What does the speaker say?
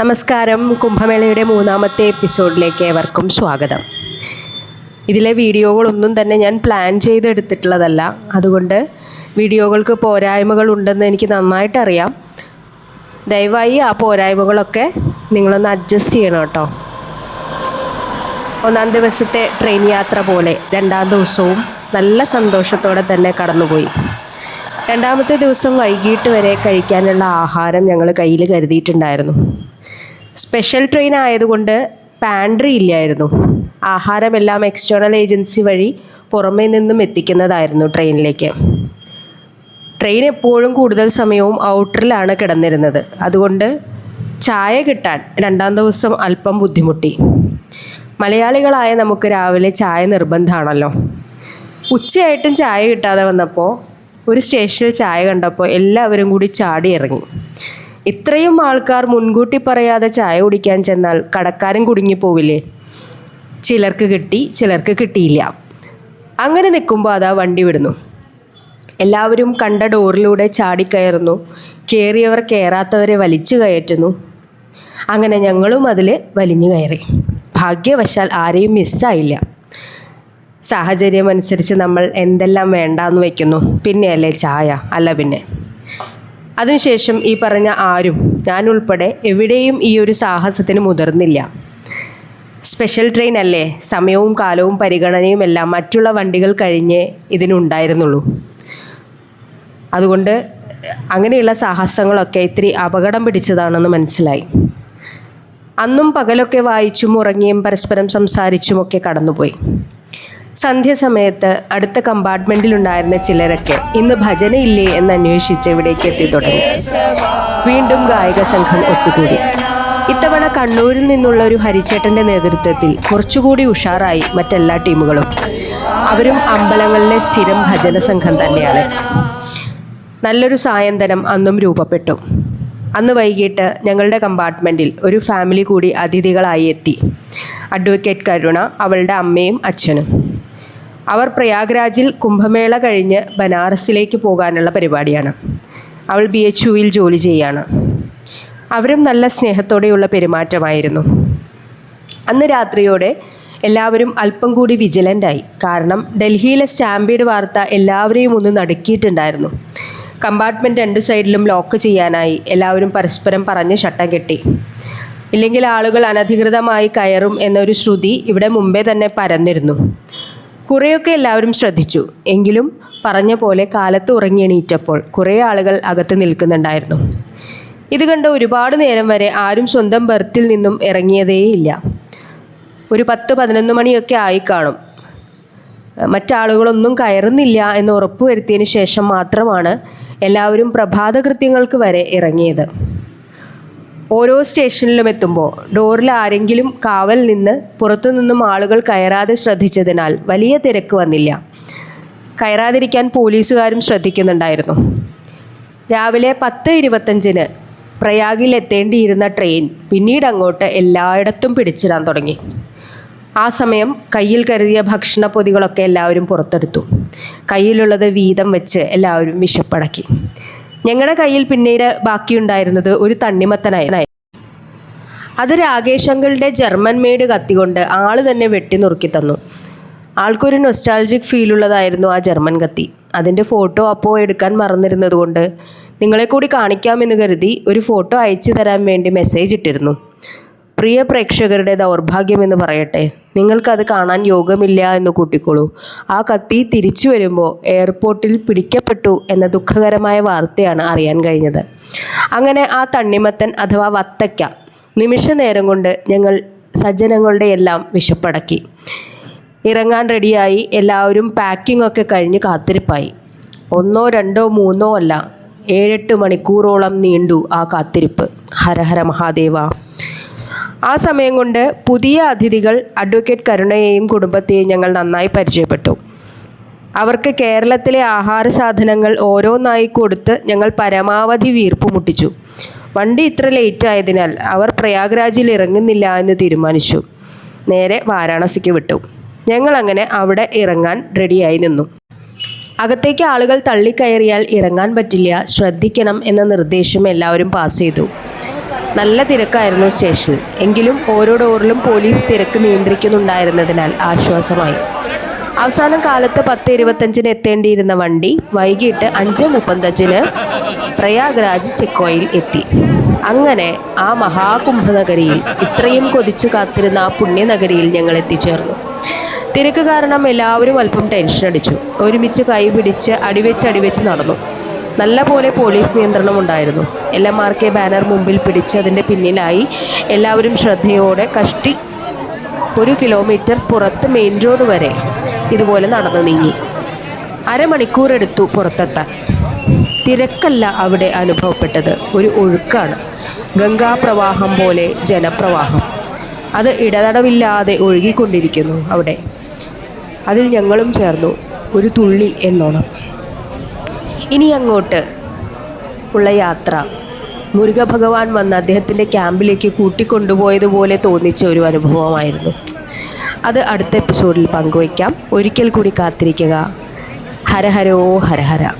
നമസ്കാരം. കുംഭമേളയുടെ മൂന്നാമത്തെ എപ്പിസോഡിലേക്ക് ഏവർക്കും സ്വാഗതം. ഇതിലെ വീഡിയോകളൊന്നും തന്നെ ഞാൻ പ്ലാൻ ചെയ്തെടുത്തിട്ടുള്ളതല്ല. അതുകൊണ്ട് വീഡിയോകൾക്ക് പോരായ്മകൾ ഉണ്ടെന്ന് എനിക്ക് നന്നായിട്ട് അറിയാം ദയവായി ആ പോരായ്മകളൊക്കെ നിങ്ങളൊന്ന് അഡ്ജസ്റ്റ് ചെയ്യണം കേട്ടോ. ഒന്നാം ദിവസത്തെ ട്രെയിൻ യാത്ര പോലെ രണ്ടാം ദിവസവും നല്ല സന്തോഷത്തോടെ തന്നെ കടന്നുപോയി. രണ്ടാമത്തെ ദിവസം വൈകിട്ട് വരെ കഴിക്കാനുള്ള ആഹാരം ഞങ്ങൾ കയ്യിൽ കരുതിയിട്ടുണ്ടായിരുന്നു. സ്പെഷ്യൽ ട്രെയിൻ ആയതുകൊണ്ട് പാൻട്രി ഇല്ലായിരുന്നു. ആഹാരമെല്ലാം എക്സ്റ്റേണൽ ഏജൻസി വഴി പുറമേ നിന്നും എത്തിക്കുന്നതായിരുന്നു ട്രെയിനിലേക്ക്. ട്രെയിൻ എപ്പോഴും കൂടുതൽ സമയവും ഔട്ടറിലാണ് കിടന്നിരുന്നത്. അതുകൊണ്ട് ചായ കിട്ടാൻ രണ്ടാം ദിവസം അല്പം ബുദ്ധിമുട്ടി. മലയാളികളായ നമുക്ക് രാവിലെ ചായ നിർബന്ധമാണല്ലോ ഉച്ചയായിട്ടും ചായ കിട്ടാതെ വന്നപ്പോൾ ഒരു സ്റ്റേഷനിൽ ചായ കണ്ടപ്പോൾ എല്ലാവരും കൂടി ചാടി ഇറങ്ങി ഇത്രയും ആൾക്കാർ മുൻകൂട്ടി പറയാതെ ചായ കുടിക്കാൻ ചെന്നാൽ കടക്കാരൻ കുടുങ്ങിപ്പോവില്ലേ? ചിലർക്ക് കിട്ടി ചിലർക്ക് കിട്ടിയില്ല. അങ്ങനെ നിൽക്കുമ്പോൾ അതാ വണ്ടി വിടുന്നു. എല്ലാവരും കണ്ട ഡോറിലൂടെ ചാടിക്കയറുന്നു. കയറിയവർ കയറാത്തവരെ വലിച്ചു കയറ്റുന്നു. അങ്ങനെ ഞങ്ങളും അതിൽ വലിഞ്ഞു കയറി. ഭാഗ്യവശാൽ ആരെയും മിസ്സായില്ല. സാഹചര്യം അനുസരിച്ച് നമ്മൾ എന്തെല്ലാം വേണ്ടാന്ന് വെക്കുന്നു. പിന്നെയല്ലേ ചായ? അല്ല പിന്നെ. അതിനുശേഷം ഈ പറഞ്ഞ ആരും ഞാനുൾപ്പെടെ എവിടെയും ഈ ഒരു സാഹസത്തിന് മുതിർന്നില്ല. സ്പെഷ്യൽ ട്രെയിൻ അല്ലേ? സമയവും കാലവും പരിഗണനയും എല്ലാം മറ്റുള്ള വണ്ടികൾ കഴിഞ്ഞേ ഇതിനുണ്ടായിരുന്നുള്ളൂ. അതുകൊണ്ട് അങ്ങനെയുള്ള സാഹസങ്ങളൊക്കെ ഇത്തിരി അപകടം പിടിച്ചതാണെന്ന് മനസ്സിലായി. അന്നും പകലൊക്കെ വായിച്ചും ഉറങ്ങിയും പരസ്പരം സംസാരിച്ചുമൊക്കെ കടന്നുപോയി. സന്ധ്യസമയത്ത് അടുത്ത കമ്പാർട്ട്മെന്റിലുണ്ടായിരുന്ന ചിലരൊക്കെ ഇന്ന് ഭജനയില്ലേ എന്ന് അന്വേഷിച്ച് ഇവിടേക്ക് എത്തി തുടങ്ങി. വീണ്ടും ഗായക സംഘം ഒത്തുകൂടി. ഇത്തവണ കണ്ണൂരിൽ നിന്നുള്ള ഒരു ഹരിച്ചേട്ടന്റെ നേതൃത്വത്തിൽ കുറച്ചുകൂടി ഉഷാറായി മറ്റെല്ലാ ടീമുകളും. അവരും അമ്പലങ്ങളിലെ സ്ഥിരം ഭജന സംഘം തന്നെയാണ്. നല്ലൊരു സായന്തനം അന്നും രൂപപ്പെട്ടു. അന്ന് വൈകിട്ട് ഞങ്ങളുടെ കമ്പാർട്ട്മെന്റിൽ ഒരു ഫാമിലി കൂടി അതിഥികളായി എത്തി. അഡ്വക്കേറ്റ് കരുണ അവളുടെ അമ്മയും അച്ഛനും. അവർ പ്രയാഗ്രാജിൽ കുംഭമേള കഴിഞ്ഞ് ബനാറസിലേക്ക് പോകാനുള്ള പരിപാടിയാണ്. അവൾ ബി എച്ച് യുവിൽ ജോലി ചെയ്യാണ്. അവരും നല്ല സ്നേഹത്തോടെയുള്ള പെരുമാറ്റമായിരുന്നു. അന്ന് രാത്രിയോടെ എല്ലാവരും അല്പം കൂടി വിജിലന്റായി കാരണം ഡൽഹിയിലെ സ്റ്റാമ്പീഡ് വാർത്ത എല്ലാവരെയും ഒന്ന് നടുക്കിയിട്ടുണ്ടായിരുന്നു. കമ്പാർട്ട്മെന്റ് രണ്ട് സൈഡിലും ലോക്ക് ചെയ്യാനായി എല്ലാവരും പരസ്പരം പറഞ്ഞ് ഷട്ടം കെട്ടി. ഇല്ലെങ്കിൽ ആളുകൾ അനധികൃതമായി കയറും എന്നൊരു ശ്രുതി ഇവിടെ മുമ്പേ തന്നെ പരന്നിരുന്നു. കുറേയൊക്കെ എല്ലാവരും ശ്രദ്ധിച്ചു. എങ്കിലും പറഞ്ഞ പോലെ കാലത്ത് ഉറങ്ങി എണീറ്റപ്പോൾ കുറേ ആളുകൾ അകത്ത് നിൽക്കുന്നുണ്ടായിരുന്നു. ഇത് കണ്ട് ഒരുപാട് നേരം വരെ ആരും സ്വന്തം ബർത്തിൽ നിന്നും ഇറങ്ങിയതേയില്ല. ഒരു പത്ത് പതിനൊന്ന് മണിയൊക്കെ ആയി കാണും. മറ്റാളുകളൊന്നും കയറുന്നില്ല എന്ന് ഉറപ്പുവരുത്തിയതിന് ശേഷം മാത്രമാണ് എല്ലാവരും പ്രഭാത കൃത്യങ്ങൾക്ക് വരെ ഇറങ്ങിയത്. ഓരോ സ്റ്റേഷനിലും എത്തുമ്പോൾ ഡോറിൽ ആരെങ്കിലും കാവൽ നിന്ന് പുറത്തുനിന്നും ആളുകൾ കയറാതെ ശ്രദ്ധിച്ചതിനാൽ വലിയ തിരക്ക് വന്നില്ല. കയറാതിരിക്കാൻ പോലീസുകാരും ശ്രദ്ധിക്കുന്നുണ്ടായിരുന്നു. രാവിലെ പത്ത് ഇരുപത്തഞ്ചിന് പ്രയാഗിൽ എത്തേണ്ടിയിരുന്ന ട്രെയിൻ പിന്നീട് അങ്ങോട്ട് എല്ലായിടത്തും പിടിച്ചിടാൻ തുടങ്ങി. ആ സമയം കയ്യിൽ കരുതിയ ഭക്ഷണ പൊതികളൊക്കെ എല്ലാവരും പുറത്തെടുത്തു. കയ്യിലുള്ളത് വീതം വെച്ച് എല്ലാവരും വിശപ്പടക്കി. ഞങ്ങളുടെ കയ്യിൽ പിന്നീട് ബാക്കിയുണ്ടായിരുന്നത് ഒരു തണ്ണിമത്തനായി. അത് രാകേശങ്കളുടെ ജർമ്മൻ മെയ്ഡ് കത്തികൊണ്ട് ആൾ തന്നെ വെട്ടി നുറുക്കി തന്നു. ആൾക്കൊരു നൊസ്റ്റാൾജിക് ഫീലുള്ളതായിരുന്നു ആ ജർമ്മൻ കത്തി. അതിന്റെ ഫോട്ടോ അപ്പോൾ എടുക്കാൻ മറന്നിരുന്നത് കൊണ്ട് നിങ്ങളെ കൂടി കാണിക്കാമെന്ന് കരുതി ഒരു ഫോട്ടോ അയച്ചു തരാൻ വേണ്ടി മെസ്സേജ് ഇട്ടിരുന്നു. പ്രിയ പ്രേക്ഷകരുടെ ദൗർഭാഗ്യമെന്ന് പറയട്ടെ. നിങ്ങൾക്കത് കാണാൻ യോഗമില്ല എന്ന് കൂട്ടിക്കോളൂ. ആ കത്തി തിരിച്ചു വരുമ്പോൾ എയർപോർട്ടിൽ പിടിക്കപ്പെട്ടു എന്ന ദുഃഖകരമായ വാർത്തയാണ് അറിയാൻ കഴിഞ്ഞത്. അങ്ങനെ ആ തണ്ണിമത്തൻ അഥവാ വത്തയ്ക്ക നിമിഷ നേരം കൊണ്ട് ഞങ്ങൾ സജ്ജനങ്ങളുടെ എല്ലാം വിശപ്പടക്കി. ഇറങ്ങാൻ റെഡിയായി എല്ലാവരും പാക്കിംഗ് ഒക്കെ കഴിഞ്ഞ് കാത്തിരിപ്പായി. ഒന്നോ രണ്ടോ മൂന്നോ അല്ല ഏഴെട്ട് മണിക്കൂറോളം നീണ്ടു ആ കാത്തിരിപ്പ്. ഹരഹര മഹാദേവ. ആ സമയം കൊണ്ട് പുതിയ അതിഥികൾ അഡ്വക്കേറ്റ് കരുണയെയും കുടുംബത്തെയും ഞങ്ങൾ നന്നായി പരിചയപ്പെട്ടു. അവർക്ക് കേരളത്തിലെ ആഹാര സാധനങ്ങൾ ഓരോന്നായി കൊടുത്ത് ഞങ്ങൾ പരമാവധി വീർപ്പ് മുട്ടിച്ചു. വണ്ടി ഇത്ര ലേറ്റ് ആയതിനാൽ അവർ പ്രയാഗ്രാജിൽ ഇറങ്ങുന്നില്ല എന്ന് തീരുമാനിച്ചു. നേരെ വാരാണസിക്ക് വിട്ടു. ഞങ്ങൾ അങ്ങനെ അവിടെ ഇറങ്ങാൻ റെഡിയായി നിന്നു. അകത്തേക്ക് ആളുകൾ തള്ളിക്കയറിയാൽ ഇറങ്ങാൻ പറ്റില്ല ശ്രദ്ധിക്കണം എന്ന നിർദ്ദേശം എല്ലാവരും പാസ് ചെയ്തു. നല്ല തിരക്കായിരുന്നു സ്റ്റേഷനിൽ. എങ്കിലും ഓരോ ഡോറിലും പോലീസ് തിരക്ക് നിയന്ത്രിക്കുന്നുണ്ടായിരുന്നതിനാൽ ആശ്വാസമായി. അവസാനം കാലത്ത് പത്ത് ഇരുപത്തഞ്ചിന് എത്തേണ്ടിയിരുന്ന വണ്ടി വൈകിട്ട് അഞ്ച് മുപ്പത്തഞ്ചിന് പ്രയാഗ്രാജ് ചെക്കോയിൽ എത്തി. അങ്ങനെ ആ മഹാകുംഭനഗരിയിൽ ഇത്രയും കൊതിച്ചു കാത്തിരുന്ന ആ പുണ്യനഗരിയിൽ ഞങ്ങൾ എത്തിച്ചേർന്നു. തിരക്ക് കാരണം എല്ലാവരും അല്പം ടെൻഷൻ അടിച്ചു. ഒരുമിച്ച് കൈ പിടിച്ച് അടിവെച്ച് അടിവെച്ച് നടന്നു. നല്ല പോലെ പോലീസ് നിയന്ത്രണം ഉണ്ടായിരുന്നു. L M R K banner മുമ്പിൽ പിടിച്ച് അതിന്റെ പിന്നിലായി എല്ലാവരും ശ്രദ്ധയോടെ കഷ്ടി ഒരു കിലോമീറ്റർ പുറത്ത് മെയിൻ റോഡ് വരെ ഇതുപോലെ നടന്നു നീങ്ങി. അരമണിക്കൂർ എടുത്തു പുറത്തെത്താൻ. തിരക്കല്ല അവിടെ അനുഭവപ്പെട്ടത്. ഒരു ഒഴുക്കാണ്. ഗംഗാപ്രവാഹം പോലെ ജനപ്രവാഹം. അത് ഇടതടവില്ലാതെ ഒഴുകിക്കൊണ്ടിരിക്കുന്നു അവിടെ. അതിൽ ഞങ്ങളും ചേർന്നു. ഒരു തുള്ളി എന്നോണം. ഇനി അങ്ങോട്ട് ഉള്ള യാത്ര. മുരുക ഭഗവാൻ വന്ന് അദ്ദേഹത്തിന്റെ ക്യാമ്പിലേക്ക് കൂട്ടിക്കൊണ്ടുപോയതുപോലെ തോന്നിച്ച ഒരു അനുഭവമായിരുന്നു. അത് അടുത്ത എപ്പിസോഡിൽ പങ്കുവയ്ക്കാം. ഒരിക്കൽ കൂടി കാത്തിരിക്കുക. ഹരഹരോ ഹരഹര.